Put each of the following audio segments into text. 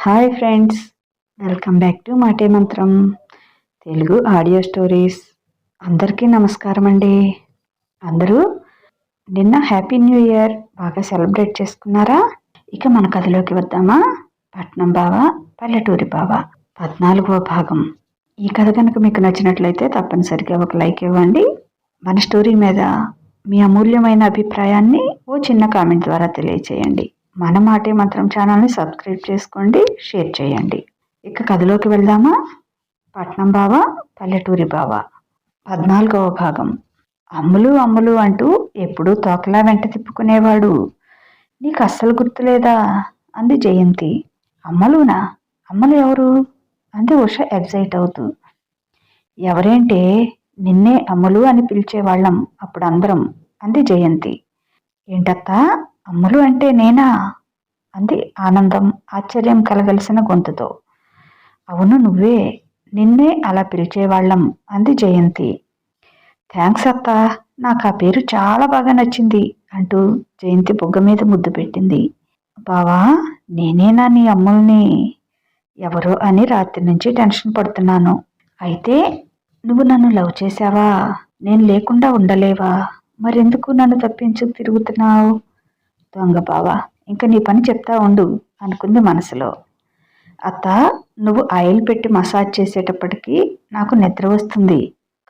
Hi friends welcome back to Maate Mantram Telugu audio stories అందరికీ నమస్కారం అండి. అందరూ నిన్న హ్యాపీ న్యూ ఇయర్ బాగా సెలబ్రేట్ చేసుకున్నారా? ఇక మన కథలోకి వద్దామా? పట్నం బావ పల్లెటూరి బావ పద్నాలుగవ భాగం. ఈ కథ కనుక మీకు నచ్చినట్లయితే తప్పనిసరిగా ఒక లైక్ ఇవ్వండి. మన స్టోరీ మీద మీ అమూల్యమైన అభిప్రాయాన్ని ఓ చిన్న కామెంట్ ద్వారా తెలియచేయండి. మన మాటే మంత్రం ఛానల్ని సబ్స్క్రైబ్ చేసుకోండి షేర్ చేయండి. ఇక కథలోకి వెళ్దామా? పట్నం బావ పల్లెటూరి బావ. పద్నాలుగవ భాగం. అమ్ములు అమ్ములు అంటూ ఎప్పుడూ తోకలా వెంట తిప్పుకునేవాడు. నీకు అస్సలు గుర్తులేదా? అంది జయంతి. అమ్మలునా? అమ్మలు ఎవరు? అంది ఉష ఎగ్జైట్ అవుతూ. ఎవరేంటే? నిన్నే అమ్ములు అని పిలిచేవాళ్ళం అప్పుడు అందరం అంది జయంతి. ఏంటత్తా? అమ్ములు అంటే నేనా? అంది ఆనందం ఆశ్చర్యం కలగలిసిన గొంతుతో. అవును నువ్వే నిన్నే అలా పిలిచేవాళ్ళం అంది జయంతి. థ్యాంక్స్ అత్త నాకు ఆ పేరు చాలా బాగా నచ్చింది అంటూ జయంతి బొగ్గ మీద ముద్దు పెట్టింది. బావా నేనేనా నీ అమ్ముల్ని? ఎవరో అని రాత్రి నుంచి టెన్షన్ పడుతున్నాను. అయితే నువ్వు నన్ను లవ్ చేశావా? నేను లేకుండా ఉండలేవా? మరెందుకు నన్ను తప్పించు తిరుగుతున్నావు? దొంగ బావా ఇంకా నీ పని చెప్తా ఉండు అనుకుంది మనసులో. అత్త నువ్వు ఆయిల్ పెట్టి మసాజ్ చేసేటప్పటికి నాకు నిద్ర వస్తుంది.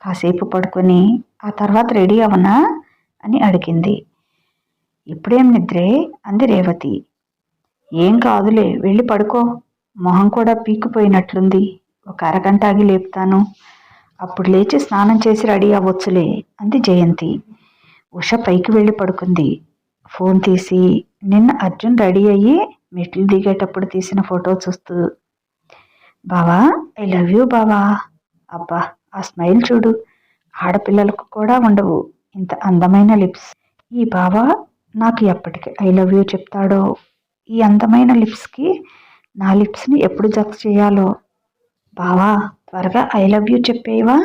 కాసేపు పడుకొని ఆ తర్వాత రెడీ అవనా అని అడిగింది. ఇప్పుడేం నిద్రే? అంది రేవతి. ఏం కాదులే వెళ్ళి పడుకో. మొహం కూడా పీకిపోయినట్లుంది ఒక అరగంట ఆగి లేపుతాను. అప్పుడు లేచి స్నానం చేసి రెడీ అవ్వచ్చులే అంది జయంతి. ఉష పైకి వెళ్ళి పడుకుంది. ఫోన్ తీసి నిన్న అర్జున్ రెడీ అయ్యి మెట్లు దిగేటప్పుడు తీసిన ఫోటో చూస్తూ బావా ఐ లవ్ యూ బావా. అబ్బా ఆ స్మైల్ చూడు. ఆడపిల్లలకు కూడా ఉండవు. ఇంత అందమైన లిప్స్. ఈ బావా నాకు ఎప్పటికి ఐ లవ్ యూ చెప్తాడో? ఈ అందమైన లిప్స్కి నా లిప్స్ని ఎప్పుడు జత చేయాలో? బావా త్వరగా ఐ లవ్ యూ చెప్పేవా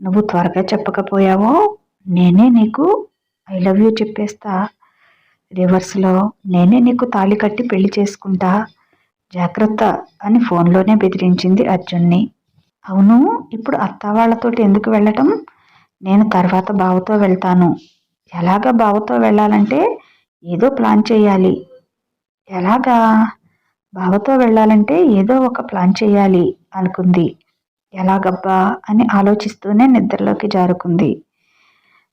నువ్వు త్వరగా చెప్పకపోయావో నేనే నీకు ఐ లవ్ యూ చెప్పేస్తా. రివర్స్లో నేనే నీకు తాళి కట్టి పెళ్ళి చేసుకుంటా జాగ్రత్త అని ఫోన్లోనే బెదిరించింది అర్జున్ని. అవును ఇప్పుడు అత్త వాళ్ళతోటి ఎందుకు వెళ్ళటం? నేను తర్వాత బావతో వెళ్తాను. ఎలాగ బావతో వెళ్ళాలంటే ఏదో ప్లాన్ చేయాలి. ఎలాగా? బావతో వెళ్ళాలంటే ఏదో ఒక ప్లాన్ చేయాలి అనుకుంది. ఎలాగబ్బా అని ఆలోచిస్తూనే నిద్రలోకి జారుకుంది.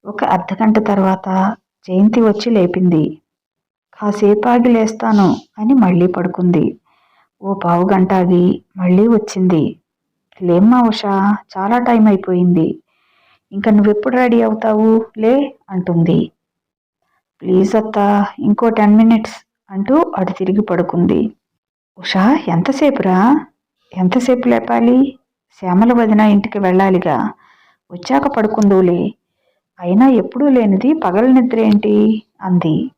ఒక అర్ధగంట తర్వాత జయంతి వచ్చి లేపింది. కాసేపాగి లేస్తాను అని మళ్ళీ పడుకుంది. ఓ పావు గంట ఆగి మళ్ళీ వచ్చింది. లేమ్మా ఉషా చాలా టైం అయిపోయింది. ఇంకా నువ్వెప్పుడు రెడీ అవుతావు? లే అంటుంది. ప్లీజ్ అత్త ఇంకో టెన్ మినిట్స్ అంటూ అటు తిరిగి పడుకుంది. ఉషా ఎంతసేపురా? ఎంతసేపు లేపాలి? శ్యామల వదిన ఇంటికి వెళ్ళాలిగా. వచ్చాక పడుకుందోలే. అయినా ఎప్పుడూ లేనిది పగల నిద్ర ఏంటి? అంది.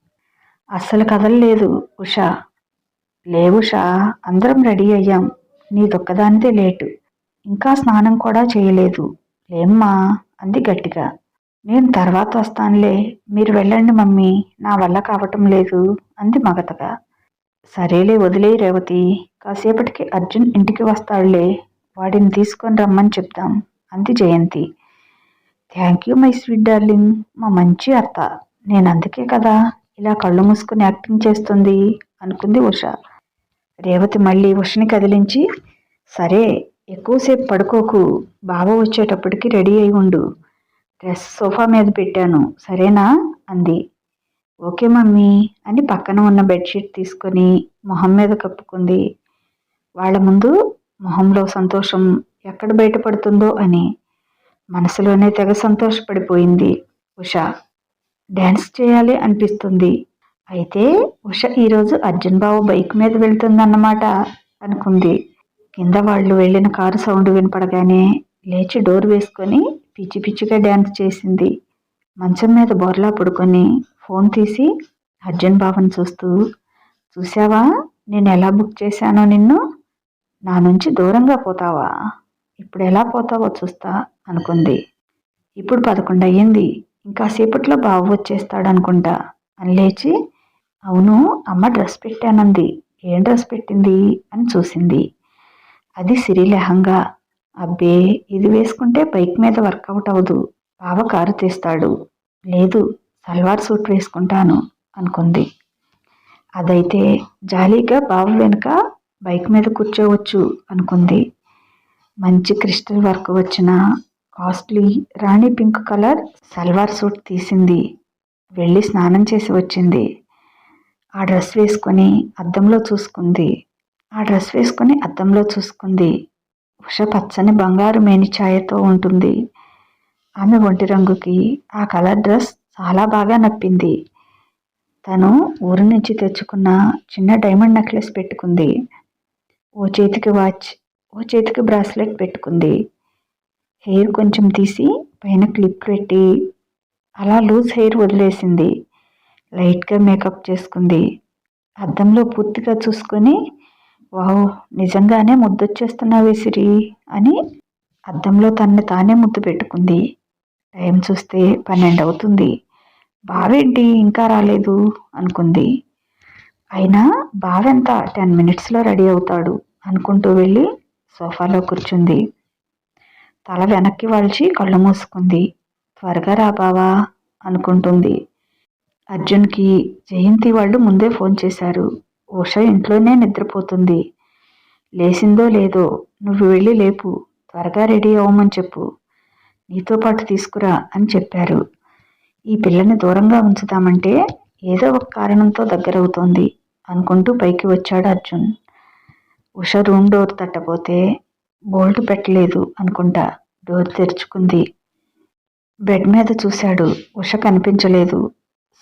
అస్సలు కదలలేదు ఉషా. లేవుషా అందరం రెడీ అయ్యాం. నీదొక్కదానిదే లేటు. ఇంకా స్నానం కూడా చేయలేదు. లేమ్మా అంది గట్టిగా. నేను తర్వాత వస్తానులే. మీరు వెళ్ళండి మమ్మీ. నా వల్ల కావటం లేదు అంది మగతగా. సరేలే వదిలే రేవతి. కాసేపటికి అర్జున్ ఇంటికి వస్తాడులే. వాడిని తీసుకొని రమ్మని చెప్తాం అంది Jayanti. Thank you my sweet darling. మా మంచి అత్త. నేను అందుకే కదా ఇలా కళ్ళు మూసుకుని యాక్టింగ్ చేస్తుంది అనుకుంది ఉష. రేవతి మళ్ళీ ఉషని కదిలించి సరే ఎక్కువసేపు పడుకోకు బావ వచ్చేటప్పటికి రెడీ అయి ఉండు. డ్రెస్ సోఫా మీద పెట్టాను సరేనా? అంది. ఓకే మమ్మీ అని పక్కన ఉన్న బెడ్షీట్ తీసుకొని మొహం మీద కప్పుకుంది. వాళ్ళ ముందు మొహంలో సంతోషం ఎక్కడ బయటపడుతుందో అని. మనసులోనే తెగ సంతోషపడిపోయింది ఉష. డ్యాన్స్ చేయాలి అనిపిస్తుంది. అయితే ఉష ఈరోజు అర్జున్ బాబు బైక్ మీద వెళ్తుందన్నమాట అనుకుంది. కింద వాళ్ళు వెళ్ళిన కారు సౌండ్ వినపడగానే లేచి డోర్ వేసుకొని పిచ్చి పిచ్చిగా డ్యాన్స్ చేసింది. మంచం మీద బొర్లా పడుకొని ఫోన్ తీసి అర్జున్ బాబుని చూస్తూ చూసావా నేను ఎలా బుక్ చేశానో నిన్ను? నా నుంచి దూరంగా పోతావా? ఇప్పుడు ఎలా పోతావో చూస్తా అనుకుంది. ఇప్పుడు పదకొండు అయ్యింది ఇంకాసేపట్లో బాబు వచ్చేస్తాడు అనుకుంటా అని లేచి అవును అమ్మ డ్రెస్ పెట్టానంది. ఏం డ్రెస్ పెట్టింది? అని చూసింది. అది సిరి లెహంగా. అబ్బే ఇది వేసుకుంటే బైక్ మీద వర్కౌట్ అవ్వదు. బావ కారు తీస్తాడు. లేదు సల్వార్ సూట్ వేసుకుంటాను అనుకుంది. అదైతే జాలీగా బావ వెనుక బైక్ మీద కూర్చోవచ్చు అనుకుంది. మంచి క్రిస్టల్ వర్క్ వచ్చిన costly rani pink colour salwar suit తీసింది. వెళ్ళి స్నానం చేసి వచ్చింది. ఆ డ్రెస్ వేసుకొని అద్దంలో చూసుకుంది. ఆ డ్రెస్ వేసుకొని అద్దంలో చూసుకుంది. ఉష పచ్చని బంగారు మేని ఛాయతో ఉంటుంది. ఆమె ఒంటి రంగుకి ఆ కలర్ డ్రెస్ చాలా బాగా నప్పింది. తను ఊరి నుంచి తెచ్చుకున్న చిన్న డైమండ్ నెక్లెస్ పెట్టుకుంది. ఓ చేతికి వాచ్ ఓ చేతికి బ్రాస్లెట్ పెట్టుకుంది. హెయిర్ కొంచెం తీసి పైన క్లిప్ పెట్టి అలా లూజ్ హెయిర్ వదిలేసింది. లైట్గా మేకప్ చేసుకుంది. అద్దంలో పూర్తిగా చూసుకొని వావ్ నిజంగానే ముద్దొచ్చేస్తున్నావే సిరి అని అద్దంలో తన్ని తానే ముద్దు పెట్టుకుంది. టైం చూస్తే పన్నెండు అవుతుంది. బావేంటి ఇంకా రాలేదు అనుకుంది. అయినా బావెంత టెన్ మినిట్స్లో రెడీ అవుతాడు అనుకుంటూ వెళ్ళి సోఫాలో కూర్చుంది. తల వెనక్కి వాల్చి కళ్ళు మూసుకుంది. త్వరగా రా బావా అనుకుంటుంది. అర్జున్కి జయంతి వాళ్ళు ముందే ఫోన్ చేశారు. ఉష ఇంట్లోనే నిద్రపోతుంది. లేసిందో లేదో నువ్వు వెళ్ళి లేపు. త్వరగా రెడీ అవ్వమని చెప్పు. నీతో పాటు తీసుకురా అని చెప్పారు. ఈ పిల్లని దూరంగా ఉంచుదామంటే ఏదో ఒక కారణంతో దగ్గరవుతోంది అనుకుంటూ పైకి వచ్చాడు అర్జున్. ఉష రూమ్ డోర్ తట్టపోతే బోల్ట్ పెట్టలేదు అనుకుంటా. డోర్ తెరుచుకుంది. బెడ్ మీద చూశాడు. ఉష కనిపించలేదు.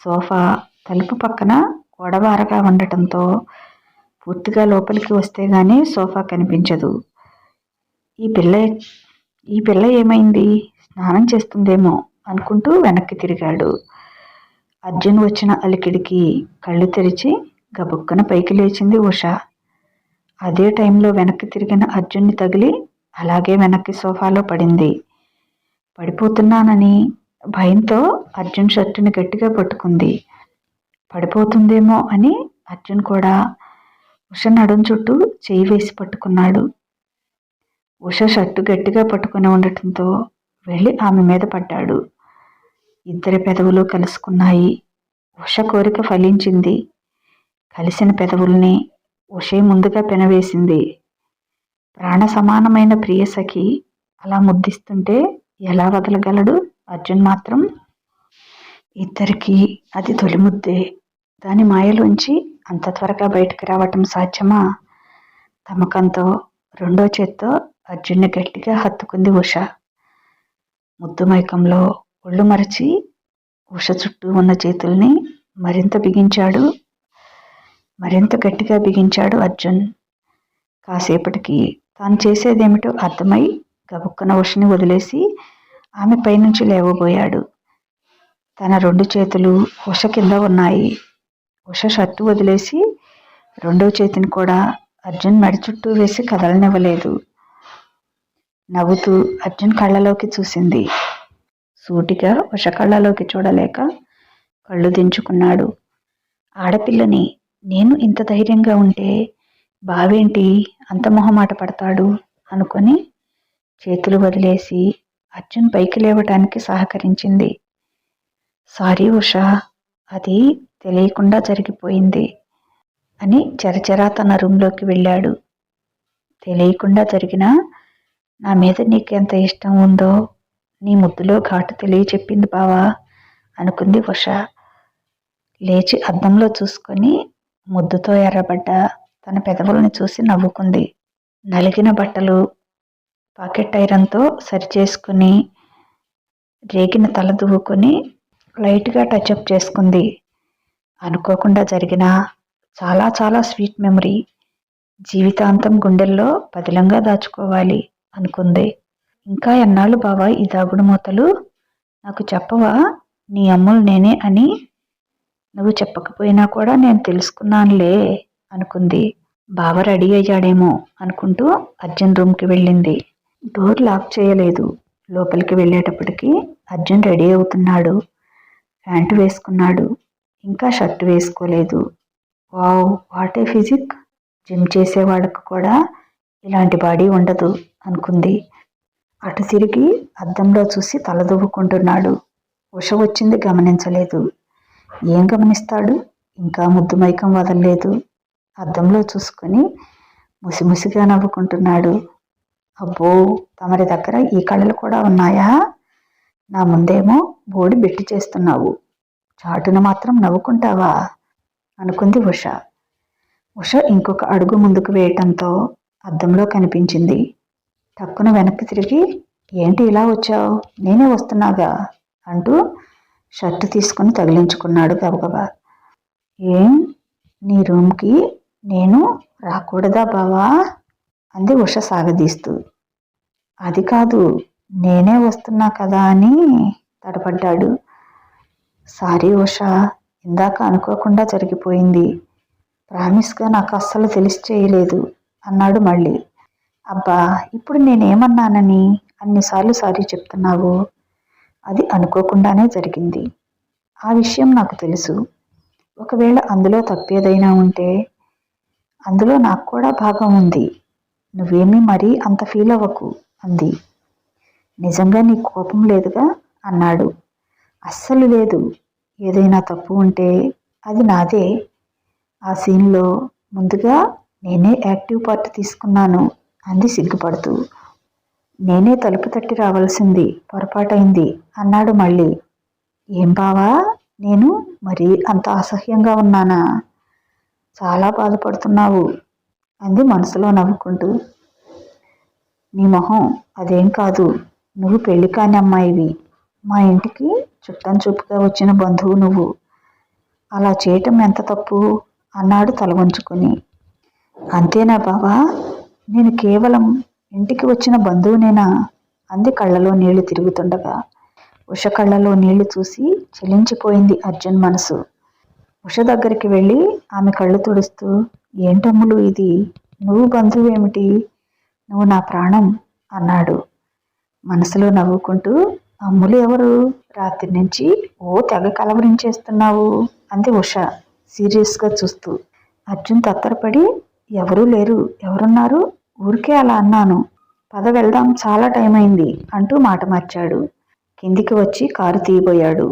సోఫా తలుపు పక్కన గొడవారగా ఉండటంతో పూర్తిగా లోపలికి వస్తే గానీ సోఫా కనిపించదు. ఈ పిల్ల ఈ పిల్ల ఏమైంది? స్నానం చేస్తుందేమో అనుకుంటూ వెనక్కి తిరిగాడు. అర్జున్ వచ్చిన అలికిడికి కళ్ళు తెరిచి గబుక్కన పైకి లేచింది ఉష. అదే టైంలో వెనక్కి తిరిగిన అర్జున్ని తగిలి అలాగే వెనక్కి సోఫాలో పడింది. పడిపోతున్నానని భయంతో అర్జున్ షర్టుని గట్టిగా పట్టుకుంది. పడిపోతుందేమో అని అర్జున్ కూడా ఉష నడుం చుట్టూ చేయి వేసి పట్టుకున్నాడు. ఉష షర్టు గట్టిగా పట్టుకుని ఉండటంతో వెళ్ళి ఆమె మీద పడ్డాడు. ఇద్దరి పెదవులు కలుసుకున్నాయి. ఉష కోరిక ఫలించింది. కలిసిన పెదవుల్ని ఉషే ముందుగా పెనవేసింది ప్రాణ సమానమైన ప్రియసఖి అలా ముద్దిస్తుంటే ఎలా వదలగలడు అర్జున్ మాత్రం? ఇద్దరికి అది తొలి ముద్దే. దాని మాయలోంచి అంత త్వరగా బయటకు రావటం సాధ్యమా? తమకంతో రెండో చేత్తో అర్జున్ని గట్టిగా హత్తుకుంది ఉష. ముద్దు మైకంలో ఒళ్ళు మరచి ఉష చుట్టూ ఉన్న చేతుల్ని మరింత బిగించాడు మరింత గట్టిగా బిగించాడు అర్జున్. కాసేపటికి తాను చేసేదేమిటో అర్థమై గబుక్కన ఉషని వదిలేసి ఆమె పైనుంచి లేవబోయాడు. తన రెండు చేతులు ఉష కింద ఉన్నాయి. ఉష షర్టు వదిలేసి రెండో చేతిని కూడా అర్జున్ మడి చుట్టూ వేసి కదలనివ్వలేదు. నవ్వుతూ అర్జున్ కళ్ళలోకి చూసింది. సూటిగా ఉష కళ్ళలోకి చూడలేక కళ్ళు దించుకున్నాడు. ఆడపిల్లని నేను ఇంత ధైర్యంగా ఉంటే బావేంటి అంత మొహమాట పడతాడు అనుకొని చేతులు వదిలేసి అర్జున్ పైకి లేవటానికి సహకరించింది. సారీ ఉషా అది తెలియకుండా జరిగిపోయింది అని చరచరా తన రూంలోకి వెళ్ళాడు. తెలియకుండా జరిగినా నా మీద నీకెంత ఇష్టం ఉందో నీ ముద్దులో ఘాటు తెలియచెప్పింది బావా అనుకుంది ఉష. లేచి అద్దంలో చూసుకొని ముద్దుతో ఎర్రబడ్డ తన పెదవుల్ని చూసి నవ్వుకుంది. నలిగిన బట్టలు పాకెట్ ఐరన్తో సరిచేసుకుని రేగిన తల దువ్వుకొని లైట్గా టచ్అప్ చేసుకుంది. అనుకోకుండా జరిగిన చాలా చాలా స్వీట్ మెమరీ జీవితాంతం గుండెల్లో పదిలంగా దాచుకోవాలి అనుకుంది. ఇంకా ఎన్నాళ్ళు బావా ఈ దాగుడు మూతలు? నాకు చెప్పవా? నీ అమ్ములు నేనే అని నువ్వు చెప్పకపోయినా కూడా నేను తెలుసుకున్నానులే అనుకుంది. బావ రెడీ అయ్యాడేమో అనుకుంటూ అర్జున్ రూమ్కి వెళ్ళింది. డోర్ లాక్ చేయలేదు. లోపలికి వెళ్ళేటప్పటికి అర్జున్ రెడీ అవుతున్నాడు. ప్యాంటు వేసుకున్నాడు. ఇంకా షర్ట్ వేసుకోలేదు. Wow what a physique! Gym చేసేవాడికి కూడా ఇలాంటి బాడీ ఉండదు అనుకుంది. అటు తిరిగి అద్దంలో చూసి తలదువ్వుకుంటున్నాడు ఉష వచ్చింది గమనించలేదు. ఏం గమనిస్తాడు? ఇంకా ముద్దు మైకం వదలలేదు. అద్దంలో చూసుకొని ముసిముసిగా నవ్వుకుంటున్నాడు. అబ్బో తమరి దగ్గర ఈ కళలు కూడా ఉన్నాయా? నా ముందేమో బోడి బెట్టి చేస్తున్నావు. చాటున మాత్రం నవ్వుకుంటావా? అనుకుంది ఉష. ఉష ఇంకొక అడుగు ముందుకు వేయటంతో అద్దంలో కనిపించింది. టక్కున వెనక్కి తిరిగి ఏంటి ఇలా వచ్చావు? నేనే వస్తున్నాగా? అంటూ షర్ట్ తీసుకుని తగిలించుకున్నాడు గబగబా. ఏం? నీ రూమ్కి నేను రాకూడదా బావా? అంది ఉష సాగదీస్తూ. అది కాదు నేనే వస్తున్నా కదా అని తడపడ్డాడు. సారీ ఉష ఇందాక అనుకోకుండా జరిగిపోయింది. ప్రామిస్గా నాకు అస్సలు తెలిసి చేయలేదు అన్నాడు మళ్ళీ. అబ్బా ఇప్పుడు నేనేమన్నానని అన్నిసార్లు సారీ చెప్తున్నావు? అది అనుకోకుండానే జరిగింది. ఆ విషయం నాకు తెలుసు. ఒకవేళ అందులో తప్పేదైనా ఉంటే అందులో నాకు కూడా భాగం ఉంది. నువ్వేమీ మరీ అంత ఫీల్ అవ్వకు అంది. నిజంగా నీ కోపం లేదుగా? అన్నాడు. అస్సలు లేదు. ఏదైనా తప్పు ఉంటే అది నాదే. ఆ సీన్లో ముందుగా నేనే యాక్టివ్ పార్ట్ తీసుకున్నాను అంది సిగ్గుపడుతూ. నేనే తలుపు తట్టి రావాల్సింది పొరపాటైంది అన్నాడు మళ్ళీ. ఏం బావా? నేను మరీ అంత అసహ్యంగా ఉన్నానా? చాలా బాధపడుతున్నావు అంది మనసులో నవ్వుకుంటూ. నీ మొహం అదేం కాదు నువ్వు పెళ్ళి కాని అమ్మాయివి. మా ఇంటికి చుట్టం చూపుగా వచ్చిన బంధువు నువ్వు. అలా చేయటం ఎంత తప్పు? అన్నాడు తల వంచుకొని. అంతేనా బావా? నేను కేవలం ఇంటికి వచ్చిన బంధువునేనా అంది కళ్ళలో నీళ్ళు తిరుగుతుండగా. ఉష కళ్ళలో నీళ్ళు చూసి చెలించిపోయింది అర్జున్ మనసు. ఉష దగ్గరికి వెళ్ళి ఆమె కళ్ళు తుడుస్తూ ఏంటమ్ములు ఇది? నువ్వు బంధువేమిటి నువ్వు నా ప్రాణం అన్నాడు. మనసులో నవ్వుకుంటూ అమ్ములు ఎవరు? రాత్రి నుంచి ఓ తెగ కలవరించేస్తున్నావు అంది ఉష సీరియస్గా చూస్తూ. అర్జున్ తత్తరపడి ఎవరూ లేరు. ఎవరున్నారు? ఊరికే అలా అన్నాను. పద వెళ్దాం చాలా టైం అయింది అంటూ మాట మార్చాడు. కిందికి వచ్చి కారు తీయబోయాడు.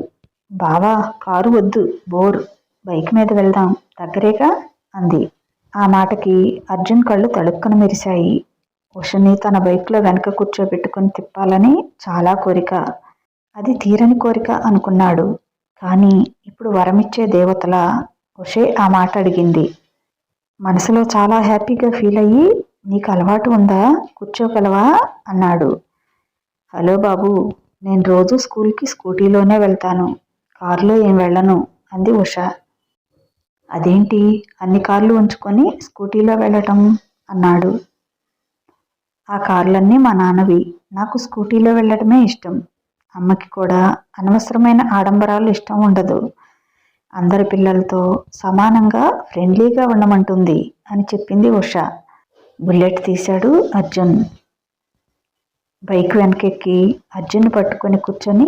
బావా కారు వద్దు బోర్ బైక్ మీద వెళ్దాం దగ్గరేగా అంది. ఆ మాటకి అర్జున్ కళ్ళు తడుక్కున మెరిశాయి. ఉషని తన బైక్లో వెనక కూర్చోబెట్టుకుని తిప్పాలని చాలా కోరిక. అది తీరని కోరిక అనుకున్నాడు. కానీ ఇప్పుడు వరమిచ్చే దేవతల ఉషే ఆ మాట అడిగింది. మనసులో చాలా హ్యాపీగా ఫీల్ అయ్యి నీకు అలవాటు ఉందా? కూర్చోగలవా? అన్నాడు. హలో బాబు నేను రోజు స్కూల్కి స్కూటీలోనే వెళ్తాను. కారులో ఏం వెళ్ళను? అంది ఉష. అదేంటి? అన్ని కార్లు ఉంచుకొని స్కూటీలో వెళ్ళటం? అన్నాడు. ఆ కార్లన్నీ మా నాన్నవి. నాకు స్కూటీలో వెళ్ళటమే ఇష్టం. అమ్మకి కూడా అనవసరమైన ఆడంబరాలు ఇష్టం ఉండదు. అందరి పిల్లలతో సమానంగా ఫ్రెండ్లీగా ఉండమంటుంది అని చెప్పింది ఉష. బుల్లెట్ తీశాడు అర్జున్. బైక్ వెనకెక్కి అర్జున్ పట్టుకొని కూర్చొని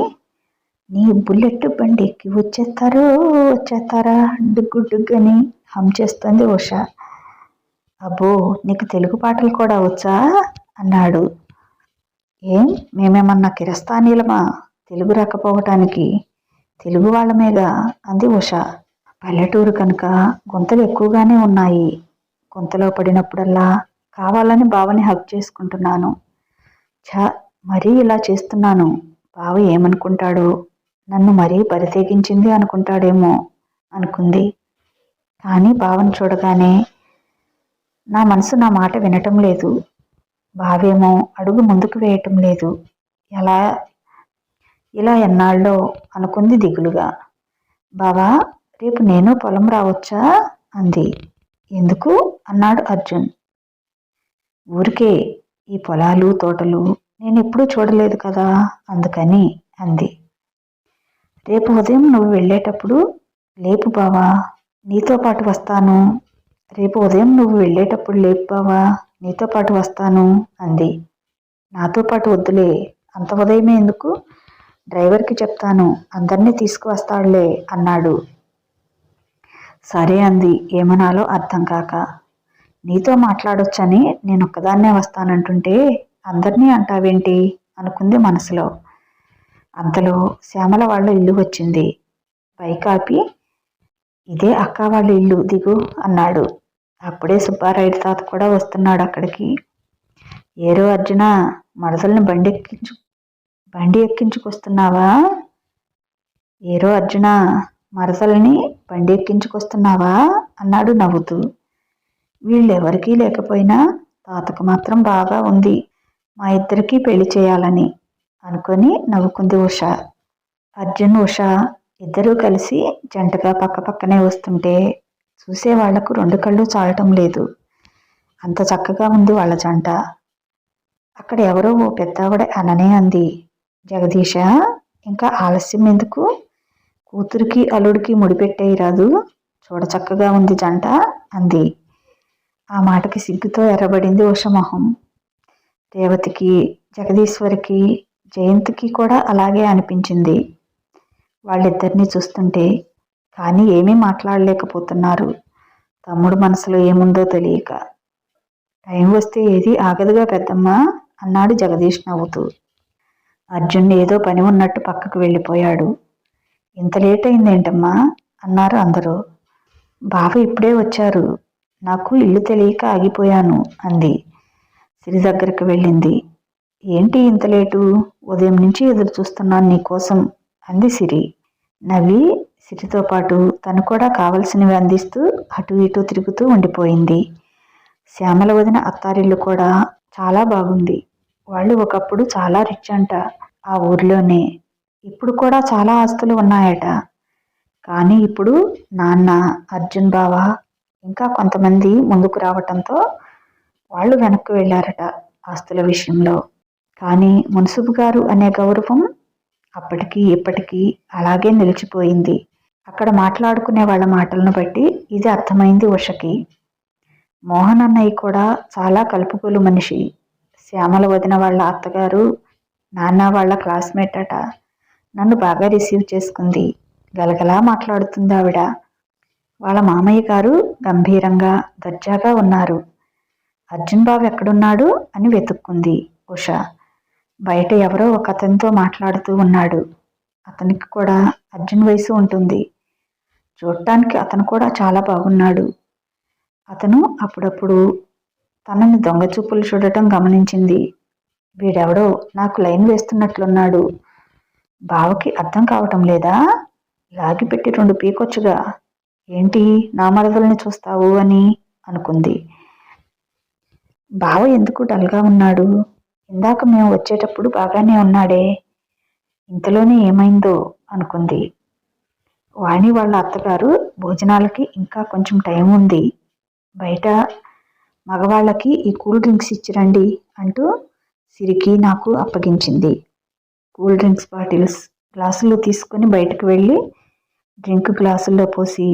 నీ బుల్లెట్ బండి ఎక్కి వచ్చేస్తారో వచ్చేస్తారా? డుగ్గు డుగ్గని హమ్ చేస్తుంది ఉష. అబ్బో నీకు తెలుగు పాటలు కూడా వచ్చా? అన్నాడు. ఏం? మేమేమన్నా కిరస్థానీలమా? తెలుగు రాకపోవటానికి? తెలుగు వాళ్ళమేగా? అంది ఉష. పల్లెటూరు కనుక గుంతలు ఎక్కువగానే ఉన్నాయి. గుంతలో పడినప్పుడల్లా కావాలని బావని హక్ చేసుకుంటున్నాను. ఛా మరీ ఇలా చేస్తున్నాను. బావ ఏమనుకుంటాడో? నన్ను మరీ పరితేగించింది అనుకుంటాడేమో? అనుకుంది. కానీ బావని చూడగానే నా మనసు నా మాట వినటం లేదు. బావేమో అడుగు ముందుకు వేయటం లేదు. ఎలా ఇలా ఎన్నాళ్ళో అనుకుంది దిగులుగా. బావా రేపు నేను పొలం రావచ్చా? అంది. ఎందుకు? అన్నాడు అర్జున్. ఊరికే ఈ పొలాలు తోటలు నేను ఎప్పుడూ చూడలేదు కదా అందుకని అంది. రేపు ఉదయం నువ్వు వెళ్ళేటప్పుడు లేపు బావా నీతో పాటు వస్తాను. రేపు ఉదయం నువ్వు వెళ్ళేటప్పుడు లేపు బావా నీతో పాటు వస్తాను అంది. నాతో పాటు వద్దులే అంత ఉదయమే ఎందుకు? డ్రైవర్కి చెప్తాను అందరినీ తీసుకువస్తాడులే అన్నాడు. సరే అంది ఏమనాలో అర్థం కాక. నీతో మాట్లాడొచ్చని నేను ఒక్కదాన్నే వస్తానంటుంటే అందరినీ అంటావేంటి? అనుకుంది మనసులో. అంతలో శ్యామల వాళ్ళ ఇల్లు వచ్చింది. పైకాపి ఇదే అక్క వాళ్ళ ఇల్లు దిగు అన్నాడు. అప్పుడే సుబ్బారాయుడు తాత కూడా వస్తున్నాడు అక్కడికి. ఏరో అర్జున మరదల్ని బండి ఎక్కించు బండి ఎక్కించుకొస్తున్నావా? ఏరో అర్జున మరసల్ని బండి ఎక్కించుకొస్తున్నావా? అన్నాడు నవ్వుతూ. వీళ్ళెవరికీ లేకపోయినా తాతకు మాత్రం బాగా ఉంది. మా ఇద్దరికీ పెళ్ళి చేయాలని అనుకొని నవ్వుకుంది ఉష. అర్జున్ ఉష ఇద్దరూ కలిసి జంటగా పక్క పక్కనే వస్తుంటే చూసే వాళ్ళకు రెండు కళ్ళు చాలటం లేదు. అంత చక్కగా ఉంది వాళ్ళ జంట. అక్కడ ఎవరో ఓ పెద్దావిడ అననే అంది. జగదీష ఇంకా ఆలస్యం ఎందుకు? కూతురికి అల్లుడికి ముడిపెట్టేయి రాదు చూడ చక్కగా ఉంది జంట అంది. ఆ మాటకి సిగ్గుతో ఎర్రబడింది ఉషమొహం. రేవతికి జగదీశ్వరికి జయంతికి కూడా అలాగే అనిపించింది. వాళ్ళిద్దరినీ చూస్తుంటే కానీ ఏమీ మాట్లాడలేకపోతున్నారు. తమ్ముడు మనసులో ఏముందో తెలియక. టైం వస్తే ఏది ఆగదుగా పెద్దమ్మ అన్నాడు జగదీష్ నవ్వుతూ. అర్జున్ ఏదో పని ఉన్నట్టు పక్కకు వెళ్ళిపోయాడు. ఇంత లేట్ అయిందేంటమ్మా? అన్నారు అందరూ. బావ ఇప్పుడే వచ్చారు. నాకు ఇల్లు తెలియక ఆగిపోయాను అంది. సిరి దగ్గరికి వెళ్ళింది. ఏంటి ఇంత లేటు? ఉదయం నుంచి ఎదురు చూస్తున్నాను నీకోసం అంది సిరి. నవ్వి సిరితో పాటు తను కూడా కావలసినవి అందిస్తూ అటు ఇటు తిరుగుతూ ఉండిపోయింది. శ్యామల వదిన అత్తారిల్లు కూడా చాలా బాగుంది. వాళ్ళు ఒకప్పుడు చాలా రిచ్ అంట ఆ ఊర్లోనే. ఇప్పుడు కూడా చాలా ఆస్తులు ఉన్నాయట. కానీ ఇప్పుడు నాన్న అర్జున్ బావ ఇంకా కొంతమంది ముందుకు రావటంతో వాళ్ళు వెనక్కి వెళ్ళారట ఆస్తుల విషయంలో. కానీ మున్సుబు గారు అనే గౌరవం అప్పటికి ఇప్పటికీ అలాగే నిలిచిపోయింది. అక్కడ మాట్లాడుకునే వాళ్ళ మాటలను బట్టి ఇది అర్థమైంది ఉషకి. మోహన్ అన్నయ్య కూడా చాలా కలుపుకోలు మనిషి. శ్యామల వదిన వాళ్ళ అత్తగారు నాన్న వాళ్ళ క్లాస్మేట్ అట. నన్ను బాగా రిసీవ్ చేసుకుంది. గలగలా మాట్లాడుతుంది ఆవిడ. వాళ్ళ మామయ్య గారు గంభీరంగా దర్జాగా ఉన్నారు. అర్జున్ బాబు ఎక్కడున్నాడు అని వెతుక్కుంది ఉష. బయట ఎవరో ఒక అతనితో మాట్లాడుతూ ఉన్నాడు. అతనికి కూడా అర్జున్ వయసు ఉంటుంది. చూడటానికి అతను కూడా చాలా బాగున్నాడు. అతను అప్పుడప్పుడు తనని దొంగచూపులు చూడటం గమనించింది. వీడెవడో నాకు లైన్ వేస్తున్నట్లున్నాడు. బావకి అర్థం కావటం లేదా? లాగిపెట్టి రెండు పీకొచ్చుగా. ఏంటి నా మరదల్ని చూస్తావు అని అనుకుంది. బావ ఎందుకు డల్గా ఉన్నాడు? ఇందాక మేము వచ్చేటప్పుడు బాగానే ఉన్నాడే. ఇంతలోనే ఏమైందో అనుకుంది. వాణి వాళ్ళ అత్తగారు భోజనాలకి ఇంకా కొంచెం టైం ఉంది. బయట మగవాళ్ళకి ఈ కూల్ డ్రింక్స్ ఇచ్చిరండి అంటూ సిరికి నాకు అప్పగించింది. కూల్ డ్రింక్స్ బాటిల్స్ గ్లాసులు తీసుకొని బయటకు వెళ్ళి డ్రింక్ గ్లాసుల్లో పోసి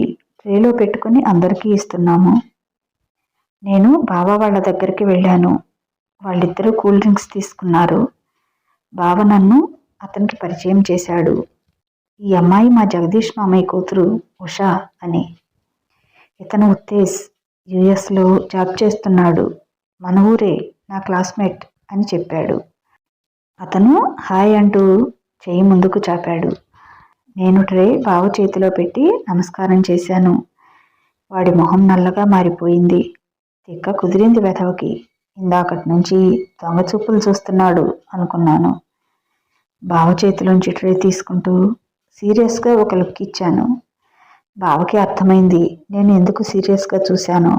ట్రేలో పెట్టుకుని అందరికీ ఇస్తున్నాము. నేను బావ వాళ్ళ దగ్గరికి వెళ్ళాను. వాళ్ళిద్దరూ కూల్ డ్రింక్స్ తీసుకున్నారు. బావ నన్ను అతనికి పరిచయం చేశాడు. ఈ అమ్మాయి మా జగదీష్ మామయ్య కూతురు ఉషా అని. ఇతను ఉత్తేజ్ యుఎస్లో జాబ్ చేస్తున్నాడు. మన ఊరే నా క్లాస్మేట్ అని చెప్పాడు. అతను హాయ్ అంటూ చేయి ముందుకు చాపాడు. నేను ట్రే బావ చేతిలో పెట్టి నమస్కారం చేశాను. వాడి మొహం నల్లగా మారిపోయింది. తిక్క కుదిరింది వెధవకి. ఇందాకటి నుంచి దొంగ చూపులు చూస్తున్నాడు అనుకున్నాను. బావ చేతిలోంచి ట్రే తీసుకుంటూ సీరియస్గా ఒక లుక్ ఇచ్చాను. బావకి అర్థమైంది నేను ఎందుకు సీరియస్గా చూశాను?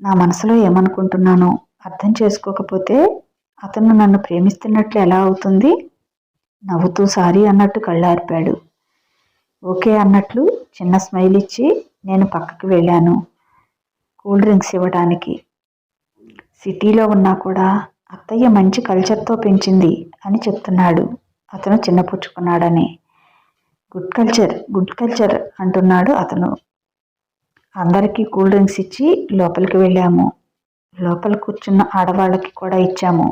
నా మనసులో ఏమనుకుంటున్నానో? అర్థం చేసుకోకపోతే అతను నన్ను ప్రేమిస్తున్నట్లు ఎలా అవుతుంది? నవ్వుతూ సారీ అన్నట్టు కళ్ళార్పాడు. ఓకే అన్నట్లు చిన్న స్మైల్ ఇచ్చి నేను పక్కకి వెళ్ళాను. కూల్ డ్రింక్స్ ఇవ్వడానికి సిటీలో ఉన్నా కూడా అత్తయ్య మంచి కల్చర్తో పెంచింది అని చెప్తున్నాడు. అతను చిన్నపుచ్చుకున్నాడని గుడ్ కల్చర్ గుడ్ కల్చర్ అంటున్నాడు అతను. అందరికీ కూల్ డ్రింక్స్ ఇచ్చి లోపలికి వెళ్ళాము. లోపల కూర్చున్న ఆడవాళ్ళకి కూడా ఇచ్చాము.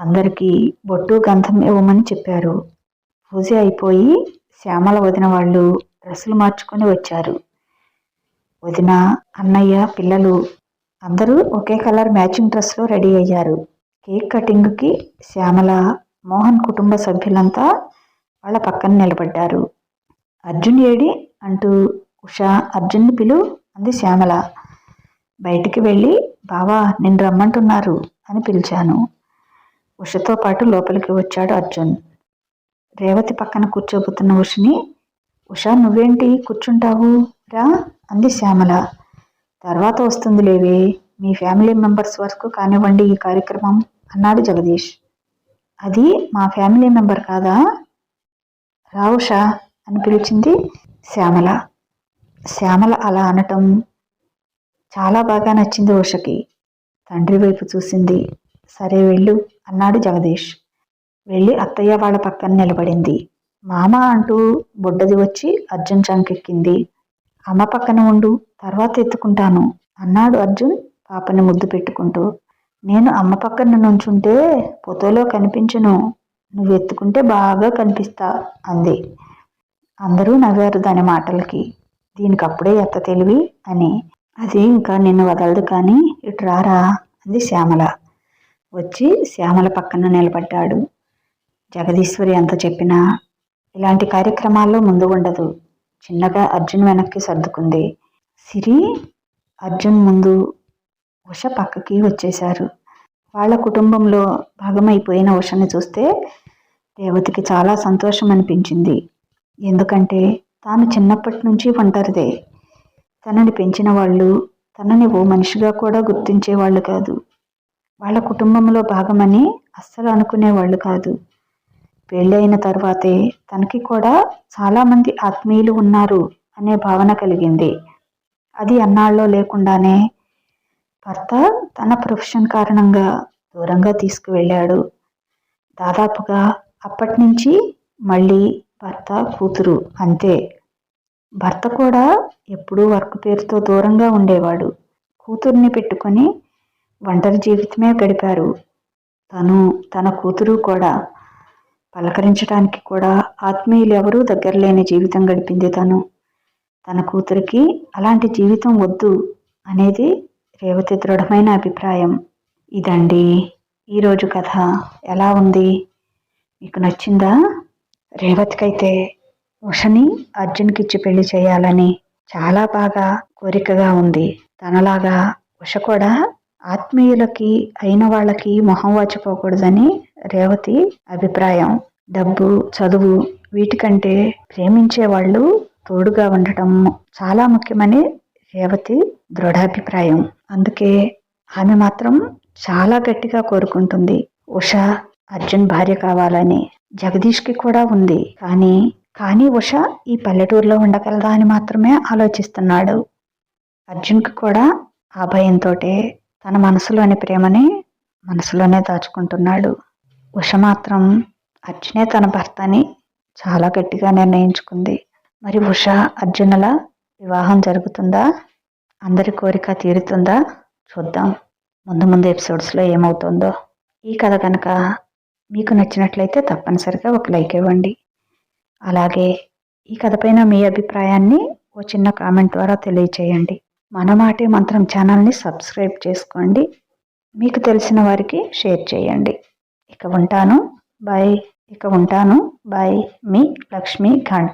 అందరికీ బొట్టు గంధం ఇవ్వమని చెప్పారు. పూజ అయిపోయి శ్యామల వదిన వాళ్ళు డ్రెస్సులు మార్చుకొని వచ్చారు. వదిన అన్నయ్య పిల్లలు అందరూ ఒకే కలర్ మ్యాచింగ్ డ్రెస్లో రెడీ అయ్యారు. కేక్ కటింగ్కి శ్యామల మోహన్ కుటుంబ సభ్యులంతా వాళ్ళ పక్కన నిలబడ్డారు. అర్జున్ ఏడి అంటూ ఉషా అర్జున్ని పిలు అంది శ్యామల. బయటికి వెళ్ళి బావా నిన్ను రమ్మంటున్నారు అని పిలిచాను. ఉషతో పాటు లోపలికి వచ్చాడు అర్జున్. రేవతి పక్కన కూర్చోబోతున్న ఉషని ఉషా నువ్వేంటి? కూర్చుంటావు? రా అంది శ్యామల. తర్వాత వస్తుంది లేవే. మీ ఫ్యామిలీ మెంబర్స్ వరకు కానివ్వండి ఈ కార్యక్రమం అన్నాడు జగదీష్. అది మా ఫ్యామిలీ మెంబర్ కాదా? రా ఉషా అని పిలిచింది శ్యామల. శ్యామల అలా అనటం చాలా బాగా నచ్చింది ఉషకి. తండ్రి వైపు చూసింది. సరే వెళ్ళు. అన్నాడు జగదీష్. వెళ్ళి అత్తయ్య వాళ్ళ పక్కన నిలబడింది. మామ అంటూ బుడ్డది వచ్చి అర్జున్ చంకెక్కింది. అమ్మ పక్కన ఉండు తర్వాత ఎత్తుకుంటాను అన్నాడు అర్జున్ పాపని ముద్దు పెట్టుకుంటూ. నేను అమ్మ పక్కన నుంచుంటే పొతోలో కనిపించను నువ్వు ఎత్తుకుంటే బాగా కనిపిస్తా అంది. అందరూ నవ్వారు దాని మాటలకి. దీనికి అప్పుడే ఎత్త తెలివి అని. అది ఇంకా నిన్ను వదలదు కానీ ఇటు రారా అంది శ్యామల. వచ్చి శ్యామల పక్కన నిలబడ్డాడు. జగదీశ్వరి ఎంత చెప్పినా ఇలాంటి కార్యక్రమాల్లో ముందు ఉండదు చిన్నగా అర్జున్ వెనక్కి సర్దుకుంది. సిరి అర్జున్ ముందు ఉష పక్కకి వచ్చేశారు. వాళ్ళ కుటుంబంలో భాగమైపోయిన ఉషని చూస్తే రేవతికి చాలా సంతోషం అనిపించింది. ఎందుకంటే తాను చిన్నప్పటి నుంచి ఒంటరిదే. తనని పెంచిన వాళ్ళు తనని ఓ మనిషిగా కూడా గుర్తించేవాళ్ళు కాదు. వాళ్ళ కుటుంబంలో భాగమని అస్సలు అనుకునేవాళ్ళు కాదు. పెళ్ళైన తర్వాతే తనకి కూడా చాలామంది ఆత్మీయులు ఉన్నారు అనే భావన కలిగింది. అది అన్నాళ్ళలో లేకుండానే భర్త తన ప్రొఫెషన్ కారణంగా దూరంగా తీసుకువెళ్ళాడు. దాదాపుగా అప్పటి నుంచి మళ్ళీ భర్త కూతురు అంతే. భర్త కూడా ఎప్పుడూ వర్క్ పేరుతో దూరంగా ఉండేవాడు. కూతుర్ని పెట్టుకొని ఒంటరి జీవితమే గడిపారు. తను తన కూతురు కూడా పలకరించడానికి కూడా ఆత్మీయులు ఎవరూ దగ్గర లేని జీవితం గడిపింది తను. తన కూతురికి అలాంటి జీవితం వద్దు అనేది రేవతి దృఢమైన అభిప్రాయం. ఇదండి ఈరోజు కథ. ఎలా ఉంది? మీకు నచ్చిందా? రేవతికైతే ఉషని అర్జున్కిచ్చి పెళ్ళి చేయాలని చాలా బాగా కోరికగా ఉంది. తనలాగా ఉష కూడా ఆత్మీయులకి అయిన వాళ్ళకి మొహం వాచిపోకూడదని రేవతి అభిప్రాయం. డబ్బు చదువు వీటికంటే ప్రేమించే వాళ్ళు తోడుగా ఉండటం చాలా ముఖ్యమని రేవతి దృఢాభిప్రాయం. అందుకే ఆమె మాత్రం చాలా గట్టిగా కోరుకుంటుంది. ఉష అర్జున్ భార్య కావాలని. జగదీష్కి కూడా ఉంది. కానీ కానీ ఉష ఈ పల్లెటూరులో ఉండగలదా అని మాత్రమే ఆలోచిస్తున్నాడు. అర్జున్కి కూడా ఆ భయంతో తన మనసులోని ప్రేమని మనసులోనే దాచుకుంటున్నాడు. ఉష మాత్రం అర్జునే తన భర్తని చాలా గట్టిగా నిర్ణయించుకుంది. మరి ఉష అర్జునుల వివాహం జరుగుతుందా? అందరి కోరిక తీరుతుందా? చూద్దాం. ముందు ముందు ఎపిసోడ్స్లో ఏమవుతుందో. ఈ కథ కనుక మీకు నచ్చినట్లయితే తప్పనిసరిగా ఒక లైక్ ఇవ్వండి. అలాగే ఈ కథపైన మీ అభిప్రాయాన్ని ఓ చిన్న కామెంట్ ద్వారా తెలియచేయండి. మనమాటే మంత్రం ఛానల్ని సబ్స్క్రైబ్ చేసుకోండి. మీకు తెలిసిన వారికి షేర్ చేయండి. ఇక ఉంటాను. బాయ్. ఇక ఉంటాను. బాయ్. మీ లక్ష్మీ ఘంట.